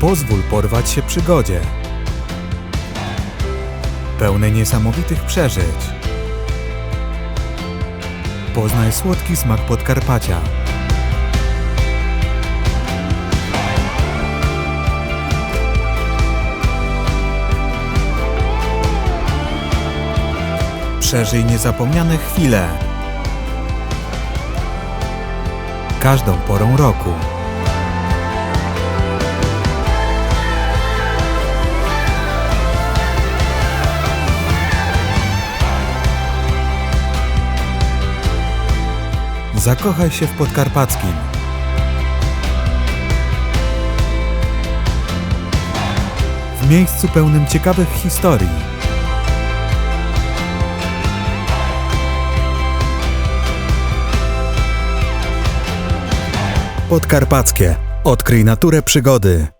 Pozwól porwać się przygodzie. Pełne niesamowitych przeżyć. Poznaj słodki smak Podkarpacia. Przeżyj niezapomniane chwile. Każdą porą roku. Zakochaj się w Podkarpackim. W miejscu pełnym ciekawych historii. Podkarpackie. Odkryj naturę przygody.